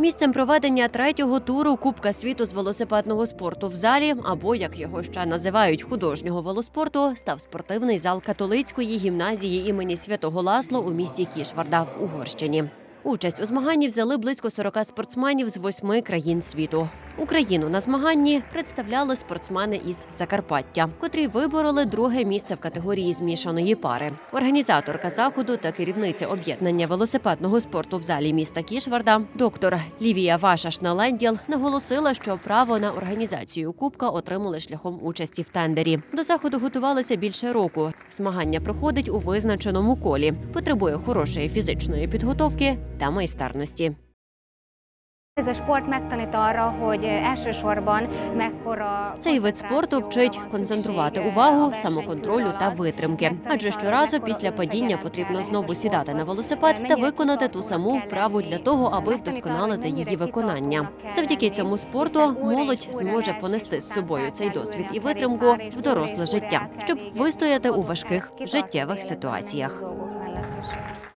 Місцем проведення третього туру Кубка світу з велосипедного спорту в залі, або як його ще називають художнього велоспорту, став спортивний зал католицької гімназії імені святого Ласло у місті Кішварда в Угорщині. Участь у змаганні взяли близько 40 спортсменів з восьми країн світу. Україну на змаганні представляли спортсмени із Закарпаття, котрі вибороли друге місце в категорії змішаної пари. Організаторка заходу та керівниця об'єднання велосипедного спорту в залі міста Кішварда, доктор Лівія Вашаш-Наленділ, наголосила, що право на організацію кубка отримали шляхом участі в тендері. До заходу готувалися більше року. Змагання проходить у визначеному колі, потребує хорошої фізичної підготовки та майстерності. Ez a sport megtanít arra, hogy elsősorban mekkora... Цей вид спорту вчить концентрувати увагу, самоконтролю та витримки. Адже щоразу після падіння потрібно знову сідати на велосипед та виконати ту саму вправу для того, аби вдосконалити її виконання. Завдяки цьому спорту молодь зможе понести з собою цей досвід і витримку в доросле життя, щоб вистояти у важких життєвих ситуаціях.